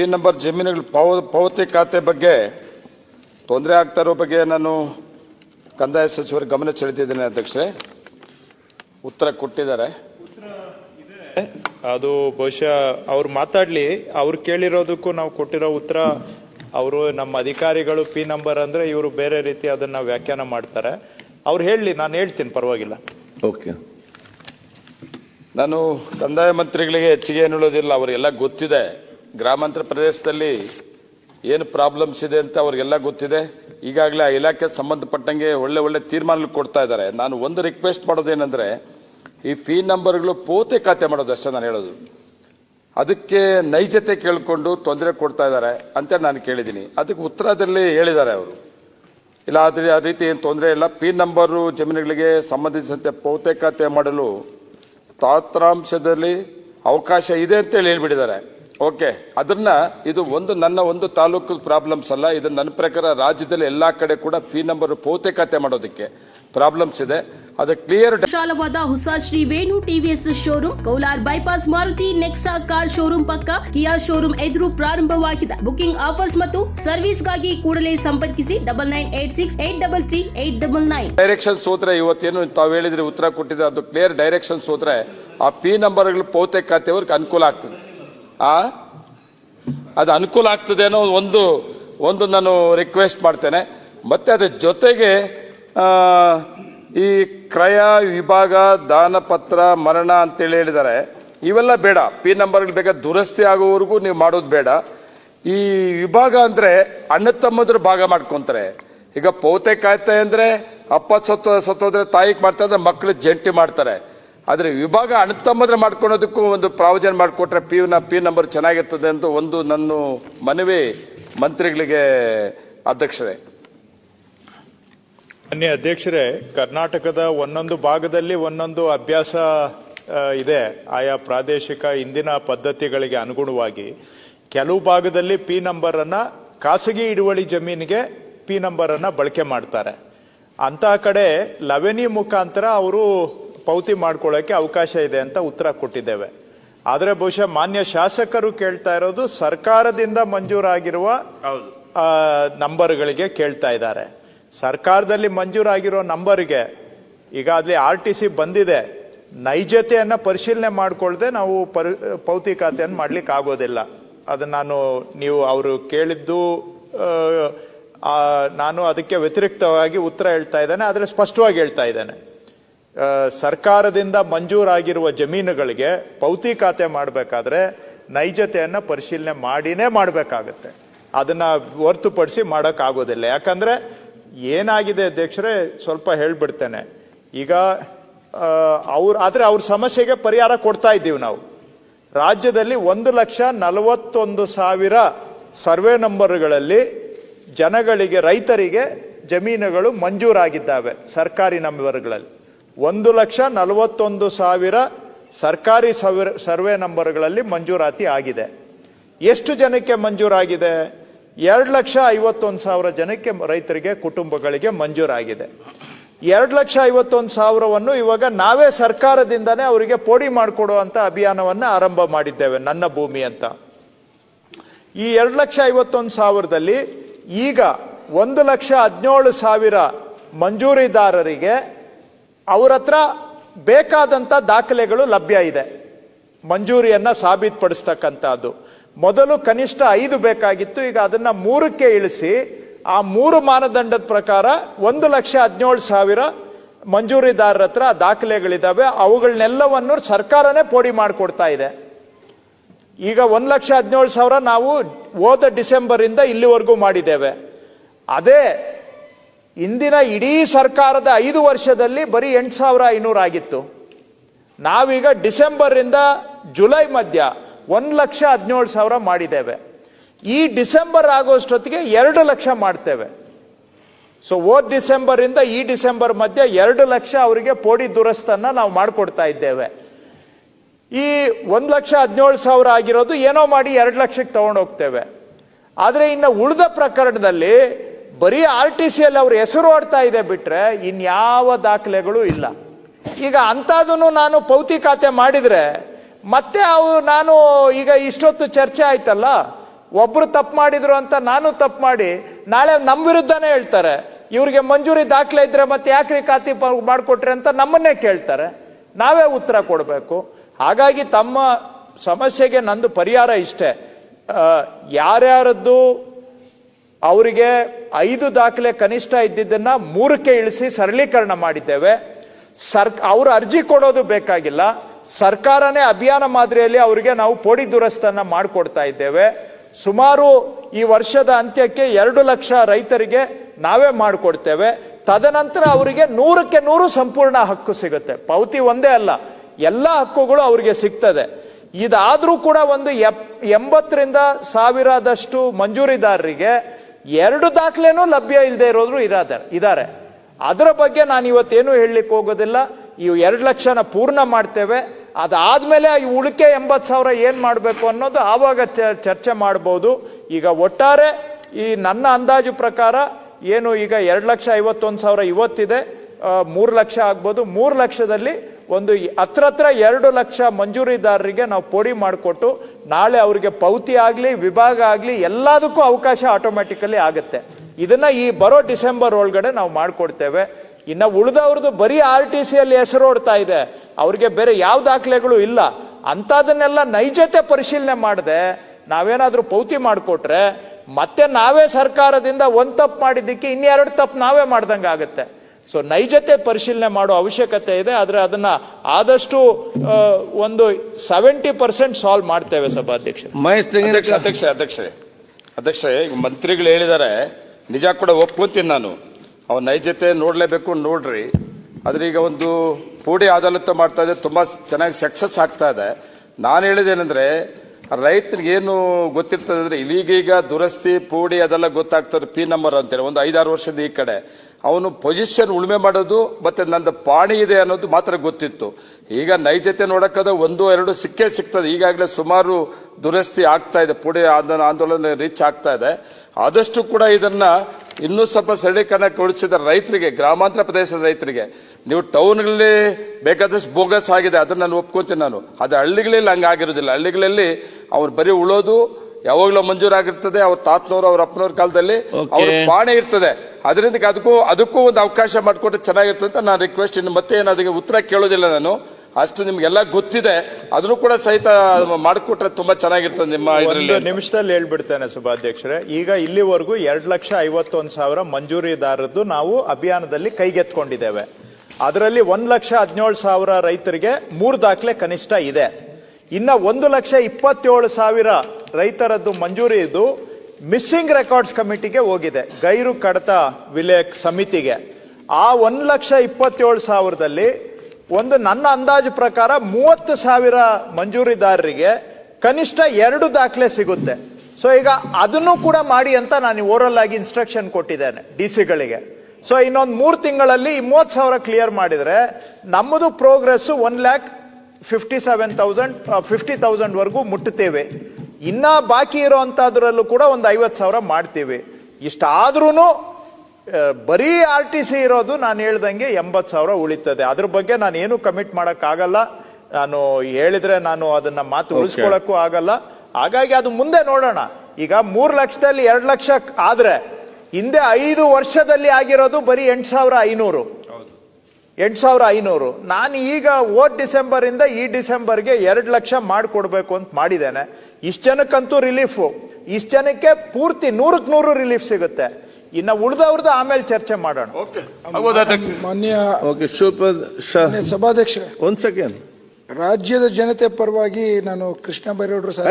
ಈ ನಂಬರ್ ಜಮೀನುಗಳ ಪಾವ ಪಾವತಿ ಖಾತೆ ಬಗ್ಗೆ ತೊಂದರೆ ಆಗ್ತಾ ಇರೋ ಬಗ್ಗೆ ನಾನು ಕಂದಾಯ ಸಚಿವರ ಗಮನ ಸೆಳೆದಿದ್ದೇನೆ ಅಧ್ಯಕ್ಷರೇ. ಉತ್ತರ ಕೊಟ್ಟಿದ್ದಾರೆ. ಅದು ಬಹುಶಃ ಅವ್ರು ಮಾತಾಡ್ಲಿ ಅವ್ರು ಕೇಳಿರೋದಕ್ಕೂ ನಾವು ಕೊಟ್ಟಿರೋ ಉತ್ತರ ಅವರು ನಮ್ಮ ಅಧಿಕಾರಿಗಳು ಪಿ ನಂಬರ್ ಅಂದ್ರೆ ಇವರು ಬೇರೆ ರೀತಿ ಅದನ್ನ ವ್ಯಾಖ್ಯಾನ ಮಾಡ್ತಾರೆ. ಅವ್ರು ಹೇಳಲಿ ನಾನು ಹೇಳ್ತೀನಿ ಪರವಾಗಿಲ್ಲ. ಓಕೆ. ನಾನು ಕಂದಾಯ ಮಂತ್ರಿಗಳಿಗೆ ಹೆಚ್ಚಿಗೆ ಏನು ಹೇಳೋದಿಲ್ಲ ಅವರಿಗೆಲ್ಲ ಗೊತ್ತಿದೆ. ಗ್ರಾಮಾಂತರ ಪ್ರದೇಶದಲ್ಲಿ ಏನು ಪ್ರಾಬ್ಲಮ್ಸ್ ಇದೆ ಅಂತ ಅವ್ರಿಗೆಲ್ಲ ಗೊತ್ತಿದೆ. ಈಗಾಗಲೇ ಆ ಇಲಾಖೆ ಸಂಬಂಧಪಟ್ಟಂಗೆ ಒಳ್ಳೆ ಒಳ್ಳೆ ತೀರ್ಮಾನಗಳು ಕೊಡ್ತಾ ಇದ್ದಾರೆ. ನಾನು ಒಂದು ರಿಕ್ವೆಸ್ಟ್ ಮಾಡೋದೇನೆಂದ್ರೆ, ಈ ಫೀ ನಂಬರ್ಗಳು ಪೋತೆ ಖಾತೆ ಮಾಡೋದು ಅಷ್ಟೇ ನಾನು ಹೇಳೋದು. ಅದಕ್ಕೆ ನೈಜತೆ ಕೇಳಿಕೊಂಡು ತೊಂದರೆ ಕೊಡ್ತಾ ಇದ್ದಾರೆ ಅಂತ ನಾನು ಕೇಳಿದ್ದೀನಿ. ಅದಕ್ಕೆ ಉತ್ತರದಲ್ಲಿ ಹೇಳಿದ್ದಾರೆ ಅವರು. ಇಲ್ಲ ಆದರೆ ಆ ರೀತಿ ಏನು ತೊಂದರೆ ಇಲ್ಲ. ಪಿ ನಂಬರು ಜಮೀನುಗಳಿಗೆ ಸಂಬಂಧಿಸಿದಂತೆ ಪೌತೆ ಖಾತೆ ಮಾಡಲು ತಾತ್ರಾಂಶದಲ್ಲಿ ಅವಕಾಶ ಇದೆ ಅಂತೇಳಿ ಹೇಳ್ಬಿಟ್ಟಿದ್ದಾರೆ. ಓಕೆ ಅದನ್ನ ಇದು ಒಂದು ನನ್ನ ಒಂದು ತಾಲೂಕು ಪ್ರಾಬ್ಲಮ್ಸ್ ಅಲ್ಲ ಇದು ನನ್ನ ಪ್ರಕಾರ ರಾಜ್ಯದಲ್ಲಿ ಎಲ್ಲಾ ಕಡೆ ಕೂಡ ಫೀ ನಂಬರ್ ಪೋತೆ ಖಾತೆ ಮಾಡೋದಕ್ಕೆ ಪ್ರಾಬ್ಲಮ್ಸ್ ಇದೆ. ಅದು ಕ್ಲಿಯರ್ ವಿಶಾಲವಾದ ಹೊಸ Shri Venu TVS showroom Kaular bypass Maruti Nexa car showroom ಪಕ್ಕ ಕಿಯಾ ಶೋರೂಮ್ ಎದುರು ಪ್ರಾರಂಭವಾಗಿದೆ ಬುಕಿಂಗ್ ಆಫರ್ಸ್ ಮತ್ತು ಸರ್ವಿಸ್ಗಾಗಿ ಕೂಡಲೇ ಸಂಪರ್ಕಿಸಿ double nine eight six eight double three eight double nine direction ಸೋತ್ರ ಇವತ್ತೇನು ತಾವು ಹೇಳಿದ್ರೆ ಉತ್ತರ ಕೊಟ್ಟಿದ್ರೆ ಅದು ಕ್ಲಿಯರ್ ಡೈರೆಕ್ಷನ್ ಸೋತ್ರೆ. ಆ ಪಿ ನಂಬರ್ಗಳು ಪೌತೆ ಖಾತೆಯವ್ರಿಗೆ ಅನುಕೂಲ ಆಗ್ತದೆ. ಆ? ಅದು ಅನುಕೂಲ ಆಗ್ತದೆ ಅನ್ನೋ ಒಂದು ಒಂದು ನಾನು ರಿಕ್ವೆಸ್ಟ್ ಮಾಡ್ತೇನೆ. ಮತ್ತೆ ಅದರ ಜೊತೆಗೆ ಈ ಕ್ರಯ ವಿಭಾಗ, ದಾನಪತ್ರ, ಮರಣ ಅಂತೇಳಿ ಹೇಳಿದ್ದಾರೆ. ಇವೆಲ್ಲ ಬೇಡ. ಪಿ ನಂಬರ್ಗಳು ಬೇಗ ದುರಸ್ತಿ ಆಗೋವರೆಗೂ ನೀವು ಮಾಡೋದು ಬೇಡ. ಈ ವಿಭಾಗ ಅಂದ್ರೆ ಅಣ್ಣ ತಮ್ಮದ್ರ ಭಾಗ ಮಾಡ್ಕೊಂತಾರೆ. ಈಗ ಪೌತೆ ಕಾಯ್ತಾ ಅಂದ್ರೆ ಅಪ್ಪ ಸತ್ತು, ಸತ್ತೋದ್ರೆ ತಾಯಿಗೆ ಮಾಡ್ತಾರೆ ಅಂದರೆ ಮಕ್ಕಳು ಜಂಟಿ ಮಾಡ್ತಾರೆ. ಆದ್ರೆ ವಿಭಾಗ ಅಣ್ಣ ತಮ್ಮದ್ರ ಮಾಡ್ಕೊಳೋದಕ್ಕೂ ಒಂದು ಪ್ರಾವಜನ್ ಮಾಡಿಕೊಟ್ರೆ ಪಿ ನ ಪಿ ನಂಬರ್ ಚೆನ್ನಾಗಿರ್ತದೆ ಅಂತ ಒಂದು ನನ್ನ ಮನವಿ ಮಂತ್ರಿಗಳಿಗೆ ಅಧ್ಯಕ್ಷರೇ. ಮಾನ್ಯ ಅಧ್ಯಕ್ಷರೇ, ಕರ್ನಾಟಕದ ಒಂದೊಂದು ಭಾಗದಲ್ಲಿ ಒಂದೊಂದು ಅಭ್ಯಾಸ ಇದೆ. ಆಯಾ ಪ್ರಾದೇಶಿಕ ಇಂದಿನ ಪದ್ಧತಿಗಳಿಗೆ ಅನುಗುಣವಾಗಿ ಕೆಲವು ಭಾಗದಲ್ಲಿ ಪಿ ನಂಬರನ್ನು ಖಾಸಗಿ ಹಿಡುವಳಿ ಜಮೀನಿಗೆ ಪಿ ನಂಬರನ್ನು ಬಳಕೆ ಮಾಡ್ತಾರೆ. ಅಂತಹ ಕಡೆ ಲವೆನಿ ಮುಖಾಂತರ ಅವರು ಪೌತಿ ಮಾಡ್ಕೊಳ್ಳೋಕ್ಕೆ ಅವಕಾಶ ಇದೆ ಅಂತ ಉತ್ತರ ಕೊಟ್ಟಿದ್ದೇವೆ. ಆದರೆ ಬಹುಶಃ ಮಾನ್ಯ ಶಾಸಕರು ಕೇಳ್ತಾ ಇರೋದು ಸರ್ಕಾರದಿಂದ ಮಂಜೂರಾಗಿರುವ ನಂಬರ್ಗಳಿಗೆ ಕೇಳ್ತಾ ಇದ್ದಾರೆ. ಸರ್ಕಾರದಲ್ಲಿ ಮಂಜೂರಾಗಿರೋ ನಂಬರ್ಗೆ ಈಗ ಅಲ್ಲಿ ಆರ್ ಟಿ ಸಿ ಬಂದಿದೆ. ನೈಜತೆಯನ್ನು ಪರಿಶೀಲನೆ ಮಾಡಿಕೊಳ್ಳದೆ ನಾವು ಪರ್ ಪೌತಿ ಖಾತೆಯನ್ನು ಮಾಡ್ಲಿಕ್ಕೆ ಆಗೋದಿಲ್ಲ. ಅದು ನಾನು ನೀವು ಅವರು ಕೇಳಿದ್ದು ನಾನು ಅದಕ್ಕೆ ವ್ಯತಿರಿಕ್ತವಾಗಿ ಉತ್ತರ ಹೇಳ್ತಾ ಇದ್ದೇನೆ ಆದರೆ ಸ್ಪಷ್ಟವಾಗಿ ಹೇಳ್ತಾ ಇದ್ದೇನೆ. ಸರ್ಕಾರದಿಂದ ಮಂಜೂರಾಗಿರುವ ಜಮೀನುಗಳಿಗೆ ಪೌತಿ ಖಾತೆ ಮಾಡಬೇಕಾದ್ರೆ ನೈಜತೆಯನ್ನು ಪರಿಶೀಲನೆ ಮಾಡಿನೇ ಮಾಡಬೇಕಾಗತ್ತೆ. ಅದನ್ನು ಹೊರತುಪಡಿಸಿ ಮಾಡೋಕ್ಕಾಗೋದಿಲ್ಲ. ಯಾಕಂದರೆ ಏನಾಗಿದೆ ಅಧ್ಯಕ್ಷರೇ, ಸ್ವಲ್ಪ ಹೇಳ್ಬಿಡ್ತೇನೆ. ಈಗ ಅವ್ರು, ಆದರೆ ಅವ್ರ ಸಮಸ್ಯೆಗೆ ಪರಿಹಾರ ಕೊಡ್ತಾ ಇದ್ದೀವಿ ನಾವು. ರಾಜ್ಯದಲ್ಲಿ ಒಂದು ಲಕ್ಷ ನಲವತ್ತೊಂದು ಸಾವಿರ ಸರ್ವೆ ನಂಬರ್ಗಳಲ್ಲಿ ಜನಗಳಿಗೆ, ರೈತರಿಗೆ ಜಮೀನುಗಳು ಮಂಜೂರಾಗಿದ್ದಾವೆ ಸರ್ಕಾರಿ ನಂಬರ್ಗಳಲ್ಲಿ. ಒಂದು ಲಕ್ಷ ನಲವತ್ತೊಂದು ಸಾವಿರ ಸರ್ಕಾರಿ ಸವಿರ ಸರ್ವೆ ನಂಬರ್ಗಳಲ್ಲಿ ಮಂಜೂರಾತಿ ಆಗಿದೆ. ಎಷ್ಟು ಜನಕ್ಕೆ ಮಂಜೂರಾಗಿದೆ? ಎರಡು ಲಕ್ಷ ಐವತ್ತೊಂದು ಸಾವಿರ ಜನಕ್ಕೆ ರೈತರಿಗೆ, ಕುಟುಂಬಗಳಿಗೆ ಮಂಜೂರಾಗಿದೆ. ಎರಡು ಲಕ್ಷ ಐವತ್ತೊಂದು ಸಾವಿರವನ್ನು ಇವಾಗ ನಾವೇ ಸರ್ಕಾರದಿಂದನೇ ಅವರಿಗೆ ಪೋಡಿ ಮಾಡಿಕೊಡುವಂಥ ಅಭಿಯಾನವನ್ನು ಆರಂಭ ಮಾಡಿದ್ದೇವೆ, ನನ್ನ ಭೂಮಿ ಅಂತ. ಈ ಎರಡು ಲಕ್ಷ ಐವತ್ತೊಂದು ಸಾವಿರದಲ್ಲಿ ಈಗ ಒಂದು ಲಕ್ಷ ಹದಿನೇಳು ಸಾವಿರ ಮಂಜೂರಿದಾರರಿಗೆ ಅವ್ರ ಹತ್ರ ಬೇಕಾದಂಥ ದಾಖಲೆಗಳು ಲಭ್ಯ ಇದೆ. ಮಂಜೂರಿಯನ್ನು ಸಾಬೀತುಪಡಿಸ್ತಕ್ಕಂಥದ್ದು. ಮೊದಲು ಕನಿಷ್ಠ ಐದು ಬೇಕಾಗಿತ್ತು, ಈಗ ಅದನ್ನು ಮೂರಕ್ಕೆ ಇಳಿಸಿ, ಆ ಮೂರು ಮಾನದಂಡದ ಪ್ರಕಾರ ಒಂದು ಲಕ್ಷ ಹದಿನೇಳು ಸಾವಿರ ಮಂಜೂರಿದಾರರ ಹತ್ರ ದಾಖಲೆಗಳಿದ್ದಾವೆ ಅವುಗಳನ್ನೆಲ್ಲವನ್ನು ಸರ್ಕಾರನೇ ಪೋಡಿ ಮಾಡಿಕೊಡ್ತಾ ಇದೆ. ಈಗ ಒಂದು ಲಕ್ಷ ಹದಿನೇಳು ಸಾವಿರ ನಾವು ಹೋದ ಡಿಸೆಂಬರಿಂದ ಇಲ್ಲಿವರೆಗೂ ಮಾಡಿದ್ದೇವೆ. ಅದೇ ಇಂದಿನ ಇಡೀ ಸರ್ಕಾರದ ಐದು ವರ್ಷದಲ್ಲಿ ಬರೀ ಎಂಟು ಸಾವಿರ ಐನೂರು ಆಗಿತ್ತು. ನಾವೀಗ ಡಿಸೆಂಬರಿಂದ ಜುಲೈ ಮಧ್ಯ ಒಂದು ಲಕ್ಷ ಹದಿನೇಳು ಸಾವಿರ ಮಾಡಿದ್ದೇವೆ. ಈ ಡಿಸೆಂಬರ್ ಆಗೋಷ್ಟೊತ್ತಿಗೆ ಎರಡು ಲಕ್ಷ ಮಾಡ್ತೇವೆ. ಸೊ ಓದ್ ಡಿಸೆಂಬರಿಂದ ಈ ಡಿಸೆಂಬರ್ ಮಧ್ಯ ಎರಡು ಲಕ್ಷ ಅವರಿಗೆ ಪೋಡಿ ದುರಸ್ತನ್ನು ನಾವು ಮಾಡಿಕೊಡ್ತಾ ಇದ್ದೇವೆ. ಈ ಒಂದು ಲಕ್ಷ ಹದಿನೇಳು ಸಾವಿರ ಆಗಿರೋದು ಏನೋ ಮಾಡಿ ಎರಡು ಲಕ್ಷಕ್ಕೆ ತಗೊಂಡು ಹೋಗ್ತೇವೆ ಆದರೆ ಇನ್ನು ಉಳಿದ ಪ್ರಕರಣದಲ್ಲಿ ಬರೀ ಆರ್ ಟಿ ಸಿ ಅಲ್ಲಿ ಅವ್ರ ಹೆಸರು ಆಡ್ತಾ ಇದೆ ಬಿಟ್ರೆ ಇನ್ಯಾವ ದಾಖಲೆಗಳು ಇಲ್ಲ. ಈಗ ಅಂಥದನ್ನು ನಾನು ಪೌತಿ ಖಾತೆ ಮಾಡಿದ್ರೆ ಮತ್ತೆ ಅವು ನಾನು ಈಗ ಇಷ್ಟೊತ್ತು ಚರ್ಚೆ ಆಯ್ತಲ್ಲ, ಒಬ್ರು ತಪ್ಪು ಮಾಡಿದ್ರು ಅಂತ ನಾನು ತಪ್ಪು ಮಾಡಿ ನಾಳೆ ನಮ್ಮ ವಿರುದ್ಧನೇ ಹೇಳ್ತಾರೆ, ಇವ್ರಿಗೆ ಮಂಜೂರಿ ದಾಖಲೆ ಇದ್ರೆ ಮತ್ತೆ ಯಾಕ್ರಿ ಖಾತೆ ಮಾಡಿಕೊಟ್ರಿ ಅಂತ ನಮ್ಮನ್ನೇ ಕೇಳ್ತಾರೆ. ನಾವೇ ಉತ್ತರ ಕೊಡಬೇಕು. ಹಾಗಾಗಿ ತಮ್ಮ ಸಮಸ್ಯೆಗೆ ನಂದು ಪರಿಹಾರ ಇಷ್ಟೇ. ಯಾರ್ಯಾರದ್ದು ಅವರಿಗೆ ಐದು ದಾಖಲೆ ಕನಿಷ್ಠ ಇದ್ದಿದ್ದನ್ನು ಮೂರಕ್ಕೆ ಇಳಿಸಿ ಸರಳೀಕರಣ ಮಾಡಿದ್ದೇವೆ. ಸರ್ ಅವರು ಅರ್ಜಿ ಕೊಡೋದು ಬೇಕಾಗಿಲ್ಲ. ಸರ್ಕಾರನೇ ಅಭಿಯಾನ ಮಾದರಿಯಲ್ಲಿ ಅವರಿಗೆ ನಾವು ಪೋಡಿ ದುರಸ್ತನ್ನು ಮಾಡಿಕೊಡ್ತಾ ಇದ್ದೇವೆ. ಸುಮಾರು ಈ ವರ್ಷದ ಅಂತ್ಯಕ್ಕೆ ಎರಡು ಲಕ್ಷ ರೈತರಿಗೆ ನಾವೇ ಮಾಡಿಕೊಡ್ತೇವೆ. ತದನಂತರ ಅವರಿಗೆ ನೂರಕ್ಕೆ ನೂರು ಸಂಪೂರ್ಣ ಹಕ್ಕು ಸಿಗುತ್ತೆ. ಪಾವತಿ ಒಂದೇ ಅಲ್ಲ, ಎಲ್ಲ ಹಕ್ಕುಗಳು ಅವರಿಗೆ ಸಿಗ್ತದೆ. ಇದಾದರೂ ಕೂಡ ಒಂದು ಎಪ್, ಎಂಬತ್ತರಿಂದ ಸಾವಿರದಷ್ಟು ಮಂಜೂರಿದಾರರಿಗೆ ಎರಡು ದಾಖಲೆನೂ ಲಭ್ಯ ಇಲ್ಲದೆ ಇರೋದ್ರು ಇರಾದ ಇದ್ದಾರೆ ಅದರ ಬಗ್ಗೆ ನಾನು ಇವತ್ತೇನು ಹೇಳಲಿಕ್ಕೆ ಹೋಗೋದಿಲ್ಲ. ಈ ಎರಡು ಲಕ್ಷನ ಪೂರ್ಣ ಮಾಡ್ತೇವೆ. ಅದಾದಮೇಲೆ ಈ ಉಳಿಕೆ ಎಂಬತ್ತು ಸಾವಿರ ಏನು ಮಾಡಬೇಕು ಅನ್ನೋದು ಆವಾಗ ಚರ್ಚೆ ಮಾಡ್ಬೋದು. ಈಗ ಒಟ್ಟಾರೆ ಈ ನನ್ನ ಅಂದಾಜು ಪ್ರಕಾರ ಏನು ಈಗ ಎರಡು ಲಕ್ಷ ಐವತ್ತೊಂದು ಸಾವಿರ ಇವತ್ತಿದೆ. ಮೂರು ಲಕ್ಷ ಆಗ್ಬೋದು. ಮೂರು ಲಕ್ಷದಲ್ಲಿ ಒಂದು ಹತ್ರ ಹತ್ರ ಎರಡು ಲಕ್ಷ ಮಂಜೂರಿದಾರರಿಗೆ ನಾವು ಪೋಡಿ ಮಾಡಿಕೊಟ್ಟು ನಾಳೆ ಅವರಿಗೆ ಪೌತಿ ಆಗಲಿ, ವಿಭಾಗ ಆಗಲಿ, ಎಲ್ಲದಕ್ಕೂ ಅವಕಾಶ ಆಟೋಮ್ಯಾಟಿಕಲಿ ಆಗುತ್ತೆ. ಇದನ್ನ ಈ ಬರೋ ಡಿಸೆಂಬರ್ ಒಳಗಡೆ ನಾವು ಮಾಡಿಕೊಡ್ತೇವೆ. ಇನ್ನು ಉಳಿದವ್ರದ್ದು ಬರೀ ಆರ್ ಟಿ ಸಿಯಲ್ಲಿ ಹೆಸರು ಓಡ್ತಾ ಇದೆ. ಅವ್ರಿಗೆ ಬೇರೆ ಯಾವ ದಾಖಲೆಗಳು ಇಲ್ಲ. ಅಂಥದನ್ನೆಲ್ಲ ನೈಜತೆ ಪರಿಶೀಲನೆ ಮಾಡದೆ, ನಾವೇನಾದರೂ ಪೌತಿ ಮಾಡಿಕೊಟ್ರೆ, ಮತ್ತೆ ನಾವೇ ಸರ್ಕಾರದಿಂದ ಒಂದು ತಪ್ಪು ಮಾಡಿದ್ದಕ್ಕೆ ಇನ್ನೆರಡು ತಪ್ಪು ನಾವೇ ಮಾಡ್ದಂಗೆ ಆಗುತ್ತೆ ಸೊ ನೈಜತೆ ಪರಿಶೀಲನೆ ಮಾಡೋ ಅವಶ್ಯಕತೆ ಇದೆ ಆದರೆ ಅದನ್ನ ಆದಷ್ಟು ಒಂದು ಸೆವೆಂಟಿ ಪರ್ಸೆಂಟ್ ಸಾಲ್ವ್ ಮಾಡ್ತೇವೆ ಸಭಾಧ್ಯಕ್ಷ ಮಹೇಶ್ ಅಧ್ಯಕ್ಷ ಅಧ್ಯಕ್ಷ ಅಧ್ಯಕ್ಷ ಅಧ್ಯಕ್ಷರೇ ಅಧ್ಯಕ್ಷರೇ ಈಗ ಮಂತ್ರಿಗಳು ಹೇಳಿದ್ದಾರೆ ನಿಜ ಕೂಡ ಒಪ್ಕೊತೀನಿ ನಾನು. ಅವ್ರ ನೈಜತೆ ನೋಡಲೇಬೇಕು ನೋಡ್ರಿ. ಆದ್ರೆ ಈಗ ಒಂದು ಪೂಡಿ ಅದಾಲತ್ ಮಾಡ್ತಾ ಇದೆ ತುಂಬಾ ಚೆನ್ನಾಗಿ ಸಕ್ಸಸ್ ಆಗ್ತಾ ಇದೆ. ನಾನು ಹೇಳಿದೇನೆಂದ್ರೆ ರೈತರಿಗೆ ಏನು ಗೊತ್ತಿರ್ತದೆ ಅಂದರೆ ಇಲ್ಲಿಗೀಗ ದುರಸ್ತಿ ಪೂಡಿ ಅದೆಲ್ಲ ಗೊತ್ತಾಗ್ತದೆ ಪಿ ನಂಬರ್ ಅಂತೇಳಿ ಒಂದು ಐದಾರು ವರ್ಷದ ಈ ಕಡೆ. ಅವನು ಪೊಸಿಷನ್ ಉಳುಮೆ ಮಾಡೋದು ಮತ್ತು ನಂದು ಪಾಣಿ ಇದೆ ಅನ್ನೋದು ಮಾತ್ರ ಗೊತ್ತಿತ್ತು. ಈಗ ನೈಜತೆ ನೋಡೋಕ್ಕದ ಒಂದು, ಎರಡು ಸಿಕ್ಕೇ ಸಿಗ್ತದೆ. ಈಗಾಗಲೇ ಸುಮಾರು ದುರಸ್ತಿ ಆಗ್ತಾ ಇದೆ. ಪುಡಿ ಆಂದೋಲನ ಆಂದೋಲನ ರೀಚ್ ಆಗ್ತಾ ಇದೆ. ಆದಷ್ಟು ಕೂಡ ಇದನ್ನು ಇನ್ನೂ ಸ್ವಲ್ಪ ಸರಳೀಕರಣಗೊಳಿಸಿದ ರೈತರಿಗೆ, ಗ್ರಾಮಾಂತರ ಪ್ರದೇಶದ ರೈತರಿಗೆ, ನೀವು ಟೌನ್ಗಳಲ್ಲಿ ಬೇಕಾದಷ್ಟು ಬೋಗಸ್ ಆಗಿದೆ. ಅದನ್ನು ನಾನು ಒಪ್ಕೊತೀನಿ ನಾನು. ಅದು ಹಳ್ಳಿಗಳಲ್ಲಿ ಹಂಗಾಗಿರೋದಿಲ್ಲ ಹಳ್ಳಿಗಳಲ್ಲಿ ಅವ್ರು ಬರೀ ಉಳೋದು ಯಾವಾಗಲೂ ಮಂಜೂರಾಗಿರ್ತದೆ ಅವ್ರ ತಾತನವ್ರು ಅವ್ರ ಅಪ್ಪನವ್ರ ಕಾಲದಲ್ಲಿ ಅವ್ರ ಬಾಣೆ ಇರ್ತದೆ. ಅದರಿಂದ ಅದಕ್ಕೂ ಅದಕ್ಕೂ ಒಂದು ಅವಕಾಶ ಮಾಡಿಕೊಟ್ಟು ಚೆನ್ನಾಗಿರ್ತದೆ ಅಂತ ನಾನು ರಿಕ್ವೆಸ್ಟ್ ಇನ್ನು ಮತ್ತೆ ಏನು ಅದಕ್ಕೆ ಉತ್ತರ ಕೇಳೋದಿಲ್ಲ ನಾನು. ಅಷ್ಟು ನಿಮ್ಗೆಲ್ಲ ಗೊತ್ತಿದೆ. ಅದನ್ನು ಕೂಡ ಸಹಿತ ಮಾಡಿಕೊಟ್ರೆ ತುಂಬಾ ಚೆನ್ನಾಗಿರ್ತದೆ ನಿಮ್ಮ ಒಂದು ಇದರಲ್ಲಿ ನಿಮಿಷದಲ್ಲಿ ಹೇಳ್ಬಿಡ್ತೇನೆ ಸಭಾಧ್ಯಕ್ಷರೇ ಈಗ ಇಲ್ಲಿವರೆಗೂ ಎರಡು ಲಕ್ಷ ಐವತ್ತೊಂದು ಸಾವಿರ ಮಂಜೂರಿದಾರದ್ದು ನಾವು ಅಭಿಯಾನದಲ್ಲಿ ಕೈಗೆತ್ಕೊಂಡಿದ್ದೇವೆ ಅದರಲ್ಲಿ ಒಂದ್ ಲಕ್ಷ ಹದಿನೇಳು ಸಾವಿರ ರೈತರಿಗೆ ಮೂರು ದಾಖಲೆ ಕನಿಷ್ಠ ಇದೆ. ಇನ್ನ ಒಂದು ಲಕ್ಷ ಇಪ್ಪತ್ತೇಳು ಸಾವಿರ ರೈತರದ್ದು ಮಂಜೂರಿ ಇದು ಮಿಸ್ಸಿಂಗ್ ರೆಕಾರ್ಡ್ಸ್ ಕಮಿಟಿಗೆ ಹೋಗಿದೆ, ಗೈರು ಕಡತ ವಿಲೇ ಸಮಿತಿಗೆ. ಆ ಒಂದು ಲಕ್ಷ ಇಪ್ಪತ್ತೇಳು ಸಾವಿರದಲ್ಲಿ ಒಂದು ನನ್ನ ಅಂದಾಜು ಪ್ರಕಾರ ಮೂವತ್ತು ಸಾವಿರ ಮಂಜೂರಿದಾರರಿಗೆ ಕನಿಷ್ಠ ಎರಡು ದಾಖಲೆ ಸಿಗುತ್ತೆ. ಸೊ ಈಗ ಅದನ್ನು ಕೂಡ ಮಾಡಿ ಅಂತ ನಾನು ಓರಲ್ ಆಗಿ ಇನ್ಸ್ಟ್ರಕ್ಷನ್ ಕೊಟ್ಟಿದ್ದೇನೆ ಡಿ ಸಿಗಳಿಗೆ. ಸೊ ಇನ್ನೊಂದು ಮೂರು ತಿಂಗಳಲ್ಲಿ ಮೂವತ್ತು ಸಾವಿರ ಕ್ಲಿಯರ್ ಮಾಡಿದರೆ ನಮ್ಮದು progress one lakh fifty seven thousand fifty ತೌಸಂಡ್ವರೆಗೂ ಮುಟ್ಟುತ್ತೇವೆ. ಇನ್ನ ಬಾಕಿ ಇರೋಂಥದ್ರಲ್ಲೂ ಕೂಡ ಒಂದು ಐವತ್ತು ಸಾವಿರ ಮಾಡ್ತೀವಿ. ಇಷ್ಟಾದ್ರೂ ಬರೀ ಆರ್ ಟಿ ಸಿ ಇರೋದು ನಾನು ಹೇಳ್ದಂಗೆ ಎಂಬತ್ತು ಸಾವಿರ ಉಳಿತದೆ. ಅದ್ರ ಬಗ್ಗೆ ನಾನು ಏನು ಕಮಿಟ್ ಆಗಲ್ಲ ನಾನು ಹೇಳಿದ್ರೆ ನಾನು ಅದನ್ನ ಮಾತು ಉಳಿಸ್ಕೊಳ್ಳೋಕ್ಕೂ ಆಗಲ್ಲ. ಹಾಗಾಗಿ ಅದು ಮುಂದೆ ನೋಡೋಣ. ಈಗ ಮೂರು ಲಕ್ಷದಲ್ಲಿ ಎರಡು ಲಕ್ಷ ಆದ್ರೆ ಹಿಂದೆ ಐದು ವರ್ಷದಲ್ಲಿ ಆಗಿರೋದು ಬರೀ ಎಂಟು ಸಾವಿರ ಐನೂರು. ಎಂಟು ಸಾವಿರ ಐನೂರು ನಾನು ಈಗ ಓದ್ ಡಿಸೆಂಬರ್ ಇಂದ ಈ ಡಿಸೆಂಬರ್ಗೆ ಎರಡು ಲಕ್ಷ ಮಾಡಿಕೊಡ್ಬೇಕು ಅಂತ ಮಾಡಿದ್ದೇನೆ. ಇಷ್ಟು ಜನಕ್ಕಂತೂ ರಿಲೀಫು. ಇಷ್ಟು ಜನಕ್ಕೆ ಪೂರ್ತಿ ನೂರಕ್ಕೆ ನೂರು ರಿಲೀಫ್ ಸಿಗುತ್ತೆ. ಇನ್ನು ಉಳಿದವ್ರದ್ದು ಆಮೇಲೆ ಚರ್ಚೆ ಮಾಡೋಣ. ಮಾನ್ಯ ಓಕೆ ಸಭಾಧ್ಯಕ್ಷ ಒಂದ್ ಸೆಕೆಂಡ್. ರಾಜ್ಯದ ಜನತೆ ಪರವಾಗಿ ನಾನು ಕೃಷ್ಣ ಬೈರೇಗೌಡರು ಸಹ